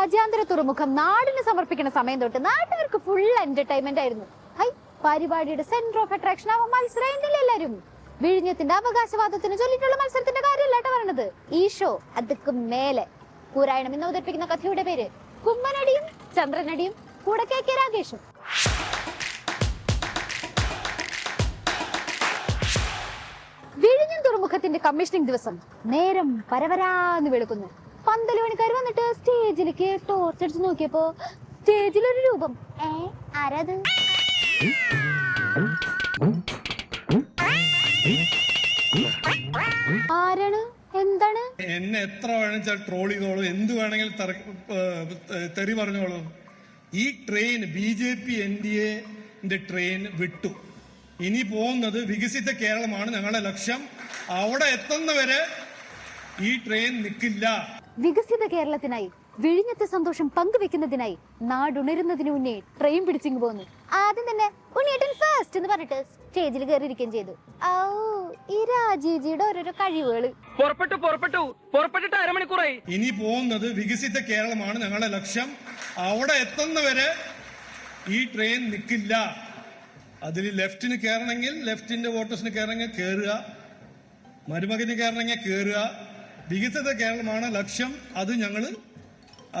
രാജ്യാന്തര തുറമുഖം നാടിന് സമർപ്പിക്കുന്ന സമയം തൊട്ട് നാട്ടുകാർക്ക് ഫുൾ എന്റർടൈൻമെന്റ് ആയിരുന്നു. ഹൈ പരിപാടിയുടെ സെന്റർ ഓഫ് അട്രാക്ഷൻ ആവാൻ മത്സരം എല്ലാരും വിഴിഞ്ഞത്തിന്റെ അവകാശവാദത്തിന് ചൊല്ലിട്ടുള്ള മത്സരത്തിന്റെ കാര്യമല്ല പറയണത്. ഈ ഷോ അതുക്കും മേലെ. പൂരായണം എന്ന് അവതരിപ്പിക്കുന്ന കഥയുടെ പേര് കുമ്മനടിയും ചന്ദ്രനടിയും. കൂടെ കെ കെ രാഗേഷും വിഴിഞ്ഞം തുറമുഖത്തിന്റെ കമ്മീഷനിങ് ദിവസം നേരം പരവരാന്ന് വെളുക്കുന്നു. പന്തൽ പണിക്കാർ വന്നിട്ട് സ്റ്റേജിലേക്ക് ടോർച്ച് അടിച്ച് നോക്കിയപ്പോ സ്റ്റേജിലൊരു രൂപം. ഏ ആരാത്? ആരാണ്? എന്താണ്? എന്നെ എത്ര വേണമെച്ചാൽ ട്രോൾ ചെയ്തോളൂ. എന്ത് വേണമെങ്കിലും തെറി- പറഞ്ഞോളൂ. ഈ train B J P N D എന്റെ ട്രെയിൻ വിട്ടു. ഇനി പോകുന്നത് വികസിത കേരളമാണ് ഞങ്ങളുടെ ലക്ഷ്യം. അവിടെ എത്തുന്നവരെ ഈ ട്രെയിൻ നിൽക്കില്ല വികസിത കേരളത്തിനായി വിഴിഞ്ഞത്തെ സന്തോഷം പങ്കുവെക്കുന്നതിനായി നാടുണരുന്നതിന് മുന്നേ ട്രെയിൻ പിടിച്ചിങ് പോന്നു. ആദ്യം തന്നെ ഉണ്ണിയേട്ടൻ ഫസ്റ്റ് എന്ന് പറഞ്ഞിട്ട് സ്റ്റേജിൽ കയറിയിരിക്കുകയും ചെയ്തു. ഔ ഈ രാജീവ്ജിയുടെ ഓരോരോ കഴിവുകൾ. പുറപ്പെട്ടു പുറപ്പെട്ടു പുറപ്പെട്ടിട്ട് അരമണിക്കൂറായി. ഇനി പോകുന്നത് വികസിത കേരളമാണ് ഞങ്ങളുടെ ലക്ഷ്യം. അവിടെ എത്തുന്നവരെ ഈ ട്രെയിൻ നിൽക്കില്ല അതിൽ ലെഫ്റ്റിന് കയറണമെങ്കിൽ ലെഫ്റ്റിന്റെ വോട്ടേഴ്സിന് കയറണമെങ്കിൽ കയറുക. മരുമകന് കയറണമെങ്കിൽ കയറുക. വികസിത കേരളമാണ് ലക്ഷ്യം. അത് ഞങ്ങൾ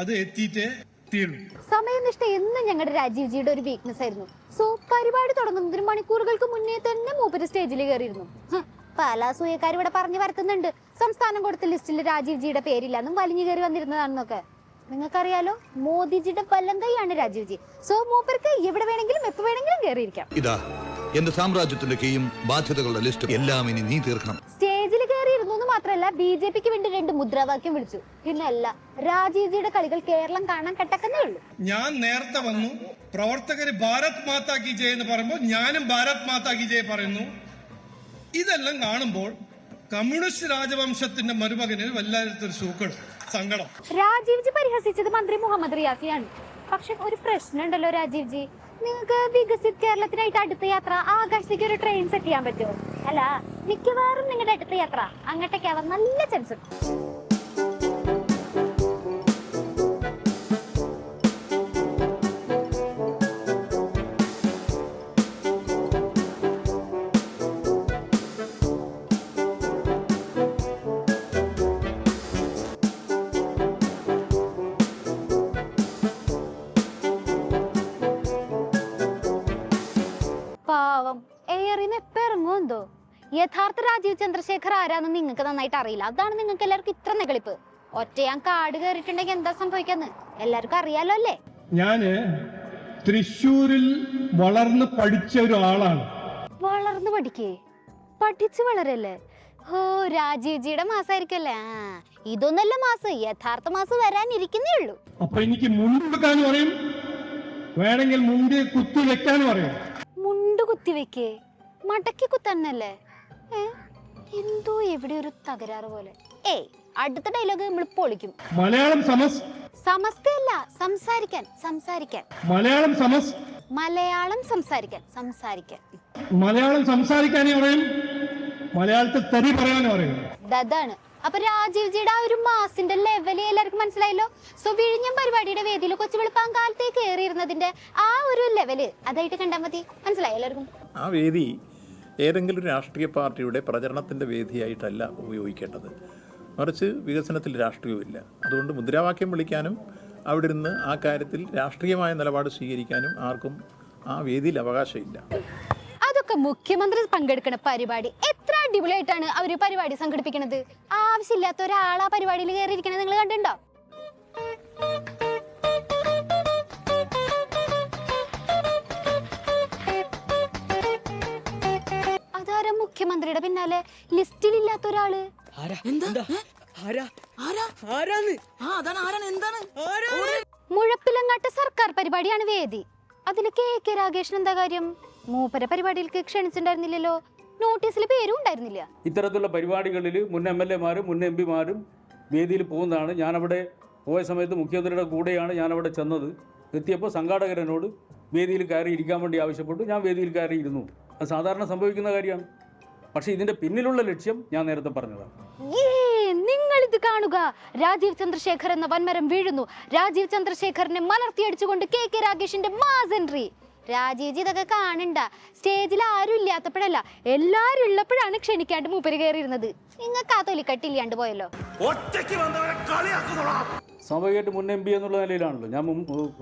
അത് എത്തിയിട്ടേ തീരും സമയനിഷ്ഠ എന്നും ഞങ്ങളുടെ രാജീവ്ജിയുടെ ഒരു വീക്ക്നെസ് ആയിരുന്നു. സോ പരിപാടി തുടങ്ങുന്നതിന് മണിക്കൂറുകൾക്ക് മുന്നേ തന്നെ മൂപ്പര് സ്റ്റേജിൽ കയറിയിരുന്നു പല സൂയക്കാർ ഇവിടെ പറഞ്ഞു വരുത്തുന്നുണ്ട് സംസ്ഥാനം കൊടുത്ത ലിസ്റ്റിൽ രാജീവ്ജിയുടെ പേരില്ലെന്നും വലിഞ്ഞു കയറി വന്നിരുന്നതാണെന്നൊക്കെ. നിങ്ങൾക്കറിയാലോ മോദിജിയുടെ വല്ലം കൈയാണ് രാജീവ്ജി. സോ മൂപ്പർക്ക് എവിടെ വേണമെങ്കിലും എപ്പോ വേണമെങ്കിലും കയറിയിരിക്കാം ഇതാ എന്റെ സാമ്രാജ്യത്തിന്റെ കീയും ബാധ്യതകളുടെ ലിസ്റ്റും എല്ലാം ഇനി നീ തീർക്കണം. മാത്രമല്ല ബി ജെ പിക്ക് വേണ്ടി രണ്ട് മുദ്രാവാക്യം വിളിച്ചു. പിന്നെ അല്ല രാജീവ്ജിയുടെ കളികൾ കേരളം കാണാൻ കട്ടക്കുന്നേ ഉള്ളൂ. ഞാൻ നേരത്തെ വന്നു. പ്രവർത്തകര് ഭാരത് മാതാ കി ജയ് എന്ന് പറയുമ്പോൾ ഞാനും ഭാരത് മാതാ കി ജയ് പറയുന്നു. ഇതെല്ലാം കാണുമ്പോൾ കമ്മ്യൂണിസ്റ്റ് രാജവംശത്തിന്റെ മരുമകന് വല്ലാത്തൊരു സൂക്കട് സങ്കടം. രാജീവ്ജി പരിഹസിച്ചത് മന്ത്രി മുഹമ്മദ് റിയാസിയാണ്. പക്ഷെ ഒരു പ്രശ്നമുണ്ടല്ലോ രാജീവ്ജി. നിങ്ങൾക്ക് വികസിത് കേരളത്തിനായിട്ട് അടുത്ത യാത്ര ആകാശത്തേക്ക് ഒരു ട്രെയിൻ സെറ്റ് ചെയ്യാൻ പറ്റുമോ? അല്ല മിക്കവാറും നിങ്ങളുടെ അടുത്ത യാത്ര അങ്ങോട്ടേക്കാവാൻ നല്ല ചാൻസ് ഉണ്ട്. പാവം എയറിന് എപ്പോ യഥാർത്ഥ രാജീവ് ചന്ദ്രശേഖർ ആരാന്ന് നിങ്ങൾക്ക് നന്നായിട്ട് അറിയില്ല. അതാണ് നിങ്ങൾക്ക് എല്ലാവർക്കും ഇത്ര നെകളിപ്പ് ഒറ്റയാൻ കാട് കയറിയിട്ടുണ്ടെങ്കിൽ എന്താ സംഭവിക്കാന്ന്? എല്ലാവർക്കും അറിയാലോ അല്ലേ? ഞാൻ തൃശൂരിൽ വളർന്ന് പഠിച്ച ഒരാളാണ്. വളർന്നു പഠിക്കേ? പഠിച്ചു വളരല്ലേ? ഓ രാജീവ്ജിയുടെ മാസായിരിക്കല്ലേ? ആ ഇതൊന്നല്ല മാസം. യഥാർത്ഥ മാസം വരാനിരിക്കുന്നേ ഉള്ളൂ. അപ്പൊ എനിക്ക് മുണ്ടെടുക്കാനും പറയും. വേണമെങ്കിൽ മുണ്ട് കുത്തി വെക്കാൻ പറയും. മുണ്ട് കുത്തി വെക്കേ? മടക്കി കുത്തന്നല്ലേ എന്തോ എവിടെ ഒരു തകരാറ് പോലെ. ഏയ് അടുത്ത ഡയലോഗ് നമ്മൾ പൊളിക്കും. മലയാളം സമസ്. സമസ്തയല്ല സംസാരിക്കാൻ സംസാരിക്കാൻ. മലയാളം സമസ്. മലയാളം സംസാരിക്കാൻ സംസാരിക്കാൻ. മലയാളം സംസാരിക്കാനേ പറയും. മലയാളത്തിൽ തരി പറയാനേ പറയും. അതാണ്. അപ്പൊ രാജീവ്ജിയുടെ ആ ഒരു മാസിന്റെ ലെവൽ എല്ലാവർക്കും മനസ്സിലായല്ലോ? സോ വിഴിഞ്ഞം പരിപാടിയുടെ വേദിയിൽ കൊച്ചു വെളുപ്പാൻ കാലത്തേക്ക് കയറിയിരുന്നതിന്റെ ആ ഒരു ലെവൽ അതായിട്ട് കണ്ടാൽ മതി. മനസ്സിലായി എല്ലാവർക്കും? ആ വേദി ഏതെങ്കിലും ഒരു രാഷ്ട്രീയ പാർട്ടിയുടെ പ്രചരണത്തിന്റെ വേദിയായിട്ടല്ല ഉപയോഗിക്കേണ്ടത്. മറിച്ച് വികസനത്തിൽ രാഷ്ട്രീയമില്ല അതുകൊണ്ട് മുദ്രാവാക്യം വിളിക്കാനും അവിടെ നിന്ന് ആ കാര്യത്തിൽ രാഷ്ട്രീയമായ നിലപാട് സ്വീകരിക്കാനും ആർക്കും ആ വേദിയിൽ അവകാശമില്ല. അതൊക്കെ മുഖ്യമന്ത്രി പങ്കെടുക്കുന്ന പരിപാടി. എത്ര അടിപൊളിയായിട്ടാണ് അവർ പരിപാടി സംഘടിപ്പിക്കുന്നത് ആവശ്യമില്ലാത്ത ഒരാൾ ആ പരിപാടിയിൽ കയറിയിരിക്കണത് നിങ്ങൾ കണ്ടിട്ടുണ്ടോ? അതാരാ മുഖ്യമന്ത്രിയുടെ പിന്നാലെ. ലിസ്റ്റിൽ ലിസ്റ്റിലില്ലാത്ത ഒരാൾ. മുഴപ്പിലങ്ങാട്ട് സർക്കാർ പരിപാടിയാണ് വേദി. അതിൽ കെ കെ രാഗേഷൻ എന്താ കാര്യം? മൂപ്പര പരിപാടിയിലേക്ക് ക്ഷണിച്ചിട്ടുണ്ടായിരുന്നില്ലല്ലോ നോട്ടീസിൽ പേരും ഉണ്ടായിരുന്നില്ല. ഇത്തരത്തിലുള്ള പരിപാടികളിൽ മുൻ എം എൽ എമാരും മുൻ എം പിമാരും വേദിയിൽ പോകുന്നതാണ്. ഞാനവിടെ പോയ സമയത്ത് മുഖ്യമന്ത്രിയുടെ കൂടെയാണ് ഞാനവിടെ ചെന്നത്. എത്തിയപ്പോൾ സംഘാടകരനോട് വേദിയിൽ കയറി ഇരിക്കാൻ വേണ്ടി ആവശ്യപ്പെട്ടു. ഞാൻ വേദിയിൽ കയറി ഇരുന്നു അത് സാധാരണ സംഭവിക്കുന്ന കാര്യമാണ്. പക്ഷേ ഇതിന്റെ പിന്നിലുള്ള ലക്ഷ്യം ഞാൻ നേരത്തെ പറഞ്ഞതാണ്. നിങ്ങൾ ഇത് കാണുക. രാജീവ് ചന്ദ്രശേഖർ എന്ന വൻമരം വീഴുന്നു. രാജീവ് ചന്ദ്രശേഖറിനെ മലർത്തിയടിച്ചുകൊണ്ട് കെ കെ രാഗേഷിന്റെ മാസ് എൻട്രി. രാജീവ്ജി ഇതൊക്കെ കാണണ്ട. സ്റ്റേജിൽ ആരും ഇല്ലാത്തപ്പോഴല്ല എല്ലാരും ഉള്ളപ്പോഴാണ് ക്ഷണിക്കാണ്ട് മൂപ്പര് കയറിയിരുന്നത്. നിങ്ങൾക്ക് ആ തൊലിക്കട്ടില്ലാണ്ട് പോയല്ലോ. സ്വാഭാവികമായിട്ട് മുൻ എം പി എന്നുള്ള നിലയിലാണല്ലോ. ഞാൻ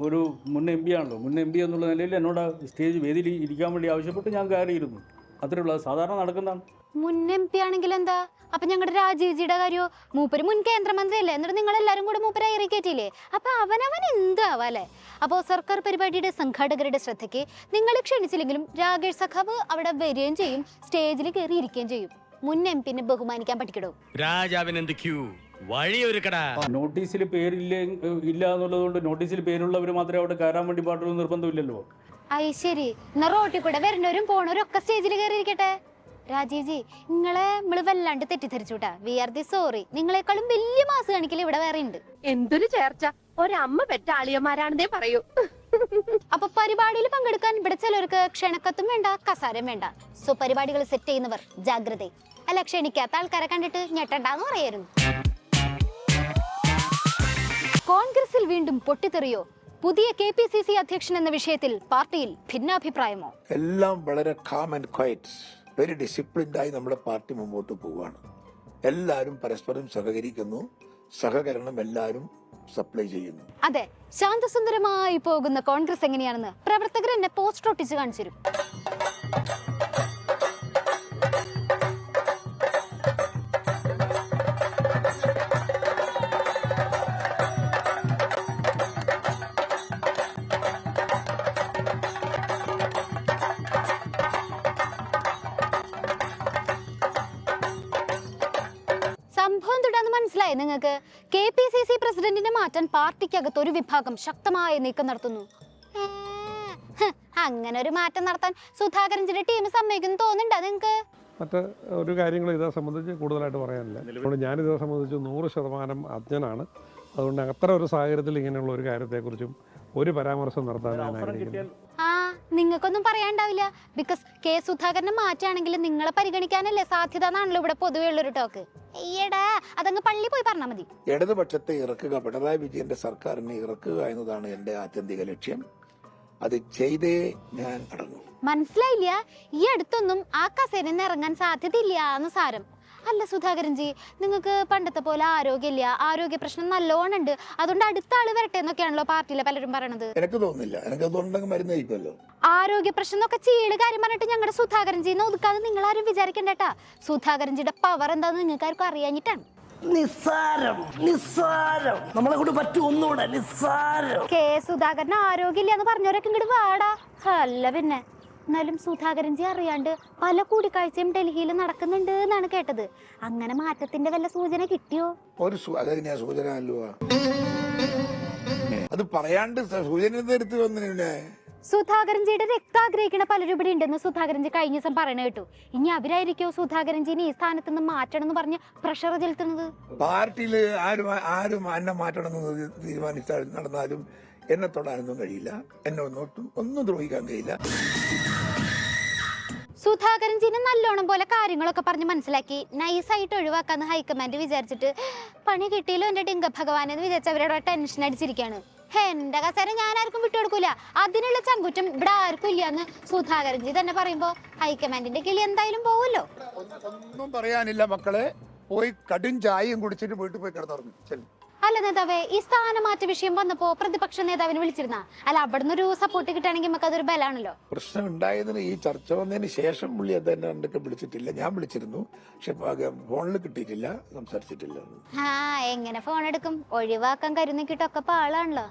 ഒരു മുൻ എം പി ആണല്ലോ. മുൻ എം പി എന്നുള്ള നിലയിൽ എന്നോട് സ്റ്റേജ് വേദിയിൽ ഇരിക്കാൻ വേണ്ടി ആവശ്യപ്പെട്ട് ഞാൻ കയറിയിരുന്നു. അത്രേ ഉള്ളൂ അത് സാധാരണ നടക്കുന്നതാണ്. മുൻ എം പി ആണെങ്കിൽ എന്താ അപ്പൊ ഞങ്ങളുടെ രാജീവ്ജിയുടെ കാര്യോ? മൂപ്പര് മുൻ കേന്ദ്രമന്ത്രിയല്ലേ. എന്നിട്ട് നിങ്ങൾ എല്ലാരും കൂടെ മൂപ്പരെ അയറി കയറ്റിയില്ലേ അപ്പൊ അവനവൻ എന്താവല്ലേ അപ്പോൾ സർക്കാർ പരിപാടിയുടെ സംഘാടകരുടെ ശ്രദ്ധയ്ക്ക് നിങ്ങൾ ക്ഷണിച്ചില്ലെങ്കിലും രാകേഷ് സഖാവ് അവിടെ വരികയും ചെയ്യും സ്റ്റേജിൽ കയറി ഇരിക്കുകയും ചെയ്യും. മുൻ എം പിന്നെ ബഹുമാനിക്കാൻ പഠിക്കടോ രാജാവിനെന്ത് ക്യൂ വഴിയൊരുക്കടാ നോട്ടീസിൽ പേരില്ല ഇല്ല എന്നുള്ളതുകൊണ്ട് നോട്ടീസിൽ പേരുള്ളവർ മാത്രമേ അവിടെ കയറാൻ വേണ്ടി പാടുള്ളൂ നിർബന്ധമില്ലല്ലോ. അയ് ശരി. എന്നാ റോട്ടിൽ കൂടെ വരുന്നവരും പോണവരും ഒക്കെ സ്റ്റേജിൽ കയറിയിരിക്കട്ടെ രാജീവ് ജി നിങ്ങളെ നമ്മൾ വല്ലാണ്ട് തെറ്റിദ്ധരിച്ചുട്ടാ. We are the sorry. നിങ്ങളെക്കാളും വലിയ മാസ് കാണിക്കൽ ഇവിടെ വേറെ ഉണ്ട്. എന്തൊരു ചേർച്ച. ഒരമ്മ പെറ്റ ആളിയന്മാരാണെന്നേ പറയൂ. അപ്പൊ പരിപാടിയിൽ പങ്കെടുക്കാൻ ഇവിടെ ചിലർക്ക് ക്ഷണക്കത്തും വേണ്ട കസാരം വേണ്ട. സോ പരിപാടികൾ സെറ്റ് ചെയ്യുന്നവർ ജാഗ്രത. അല്ല ക്ഷണിക്കാത്ത ആൾക്കാരെ കണ്ടിട്ട് ഞെട്ടണ്ടെന്ന് പറയായിരുന്നു. കോൺഗ്രസിൽ വീണ്ടും പൊട്ടിത്തെറിയോ? പുതിയ കെ പി സി സി അധ്യക്ഷൻ എന്ന വിഷയത്തിൽ പാർട്ടിയിൽ ഭിന്നാഭിപ്രായമോ? എല്ലാം വളരെ calm and quiet very disciplined ആയി നമ്മുടെ പാർട്ടി മുമ്പോട്ട് പോവുകയാണ്. എല്ലാവരും പരസ്പരം സഹകരിക്കുന്നു. സഹകരണം എല്ലാവരും സപ്ലൈ ചെയ്യുന്നു. അതെ ശാന്തസുന്ദരമായി പോകുന്ന കോൺഗ്രസ് എങ്ങനെയാണെന്ന് പ്രവർത്തകർ എന്നെ പോസ്റ്റർ ഒട്ടിച്ച് കാണിച്ചു മനസ്സിലായി? നിങ്ങൾക്ക് കെ പി സി സി പ്രസിഡന്റിനെ മാറ്റാൻ പാർട്ടിക്കകത്ത് ഒരു വിഭാഗം ശക്തമായ നീക്കം നടത്തുന്നു. അങ്ങനെ ഒരു മാറ്റം നടത്താൻ സുധാകരൻജിയുടെ ടീം സമ്മതിക്കുന്നു തോന്നുന്നുണ്ടോ നിങ്ങൾക്ക്? മറ്റ് ഒരു കാര്യങ്ങൾ ഇതേ സംബന്ധിച്ച് കൂടുതലായിട്ട് പറയാനില്ല. അതുകൊണ്ട് ഞാനിതേ സംബന്ധിച്ച് നൂറ് ശതമാനം അജ്ഞനാണ്. അതുകൊണ്ട് അത്ര ഒരു സാഹചര്യത്തിൽ ഇങ്ങനെയുള്ള ഒരു കാര്യത്തെക്കുറിച്ചും ഒരു പരാമർശം നടത്താൻ ഞാൻ ആഗ്രഹിക്കുന്നു. നിങ്ങൾക്കൊന്നും പറയാണ്ടാവില്ല ബിക്കോസ് കെ സുധാകരനെ മാറ്റുകയാണെങ്കിൽ നിങ്ങളെ പരിഗണിക്കാനല്ലേ സാധ്യത എന്നാണല്ലോ ഇവിടെ പൊതുവെ ഉള്ളൊരു ടോക്ക് അയ്യടാ അതങ്ങ് പള്ളി പോയി പറഞ്ഞാൽ മതി. ഇടതുപക്ഷത്തെ ഇറക്കുക പിണറായി വിജയന്റെ സർക്കാരിനെ ഇറക്കുക എന്നതാണ് എന്റെ ആത്യന്തിക ലക്ഷ്യം. അത് ചെയ്തേ ഞാൻ അടങ്ങും മനസ്സിലായില്ല? ഈ അടുത്തൊന്നും ആ കസേരന്ന് ഇറങ്ങാൻ സാധ്യതയില്ല എന്ന് സാരം. അല്ല സുധാകരൻ ജി നിങ്ങൾക്ക് പണ്ടത്തെ പോലെ ആരോഗ്യമില്ല. ആരോഗ്യ പ്രശ്നം നല്ലോണം ഉണ്ട് അതുകൊണ്ട് അടുത്ത ആൾ വരട്ടെ എന്നൊക്കെയാണല്ലോ പാർട്ടിയിലെ പലരും പറയണത്. എനിക്ക് തോന്നുന്നില്ല. എനിക്ക് അതുണ്ടെങ്കിൽ മരുന്ന് കഴിക്കുമല്ലോ. ആരോഗ്യ പ്രശ്നം എന്നൊക്കെ ചീൾ കാര്യം പറഞ്ഞിട്ട് ഞങ്ങളുടെ സുധാകരൻ സുധാകരൻജിന്ന് ഒതുക്കാതെ നിങ്ങൾ ആരും വിചാരിക്കണ്ടേട്ടാ സുധാകരൻ ജിയുടെ പവർ എന്താന്ന് നിങ്ങൾക്ക് ആർക്കും അറിയാഞ്ഞിട്ടാണ്. നിസ്സാരം. നിസ്സാരം. നമ്മളെ കൂടെ പറ്റും ഒന്നുകൂടെ. നിസ്സാരം. കെ സുധാകരൻ ആരോഗ്യമില്ല എന്ന് പറഞ്ഞവരൊക്കെ ഇങ്ങോട്ട് വാടാ. അല്ല പിന്നെ. എന്നാലും സുധാകരൻജി അറിയാണ്ട് പല കൂടിക്കാഴ്ചയും ഡൽഹിയിൽ നടക്കുന്നുണ്ട് എന്നാണ് കേട്ടത്. അങ്ങനെ മാറ്റത്തിന്റെ വല്ല സൂചന കിട്ടിയോ? ഒരു സൂചന അല്ലോ? അത് പറയാണ്ട് സൂചന എടുത്ത് സുധാകരൻജിയുടെ രക്തം ആഗ്രഹിക്കുന്ന പലരും ഇവിടെ ഉണ്ടെന്ന് സുധാകരൻജി കഴിഞ്ഞ ദിവസം പറയണ കേട്ടു. ഇനി അവരായിരിക്കോ സുധാകരൻജിനെ ഈ സ്ഥാനത്ത് നിന്ന് മാറ്റണം എന്ന് പറഞ്ഞ് പ്രഷർ ചെലുത്തുന്നത്? പാർട്ടിയിൽ ആരും ആരും എന്നെ മാറ്റണമെന്ന് തീരുമാനിച്ചാൽ നടന്നാലും എന്നെ തൊടാനൊന്നും കഴിയില്ല. എന്നെ ഒന്നും ഒന്നും ദ്രോഹിക്കാൻ കഴിയില്ല. സുധാകരൻജിനെ നല്ലോണം പോലെ കാര്യങ്ങളൊക്കെ പറഞ്ഞ് മനസ്സിലാക്കി. നൈസായിട്ട് ഒഴിവാക്കാന്ന് ഹൈക്കമാൻഡ് വിചാരിച്ചിട്ട് പണി കിട്ടിയല്ലോ എന്റെ ഡിങ്ക ഭഗവാൻ എന്ന് വിചാരിച്ച് അവരുടെ ടെൻഷൻ അടിച്ചിരിക്കുകയാണ്. എന്റെ കസേര ഞാൻ ആർക്കും വിട്ടുകൊടുക്കൂല അതിനുള്ള ചങ്കുറ്റം ഇവിടെ ആർക്കും ഇല്ലാന്ന് സുധാകരൻജി തന്നെ പറയുമ്പോ ഹൈക്കമാൻഡിന്റെ കിളി എന്തായാലും പോവല്ലോ. ഒന്നും പറയാനില്ല മക്കളെ. പോയി കടും ചായയും കുടിച്ചിട്ട് വീട്ടിൽ പോയി ശരി അല്ല നേതാവേ ഈ സ്ഥാനമാറ്റ വിഷയം വന്നപ്പോ പ്രതിപക്ഷ നേതാവിനെ വിളിച്ചിരുന്ന. അല്ല അവിടുന്ന് ഒരു സപ്പോർട്ട് കിട്ടുകയാണെങ്കിൽ നമുക്ക് അതൊരു ബലാണല്ലോ പ്രശ്നം ഉണ്ടായതിന് ഈ ചർച്ച വന്നതിന് ശേഷം പുള്ളി എന്നെ കണ്ടിട്ട് വിളിച്ചിട്ടില്ല. ഞാൻ വിളിച്ചിരുന്നു പക്ഷെ ഫോണിൽ കിട്ടിയിട്ടില്ല സംസാരിച്ചിട്ടില്ല. ആ എങ്ങനെ ഫോൺ എടുക്കും? ഒഴിവാക്കാൻ കരുന്നിക്കിട്ടൊക്കെ പാളാണല്ലോ.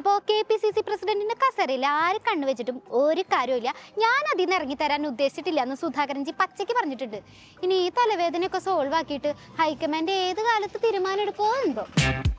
അപ്പോ കെ പി സി സി പ്രസിഡന്റിന്റെ കസരയിൽ ആര് കണ്ണുവെച്ചിട്ടും ഒരു കാര്യമില്ല ഞാൻ അതിൽ നിന്ന് ഇറങ്ങി തരാൻ ഉദ്ദേശിച്ചിട്ടില്ല എന്ന് സുധാകരൻജി പച്ചയ്ക്ക് പറഞ്ഞിട്ടുണ്ട്. ഇനി ഈ തലവേദനയൊക്കെ സോൾവ് ആക്കിയിട്ട് ഹൈക്കമാൻഡ് ഏത് കാലത്ത് തീരുമാനം എടുക്കുമോ എന്തോ. Thank you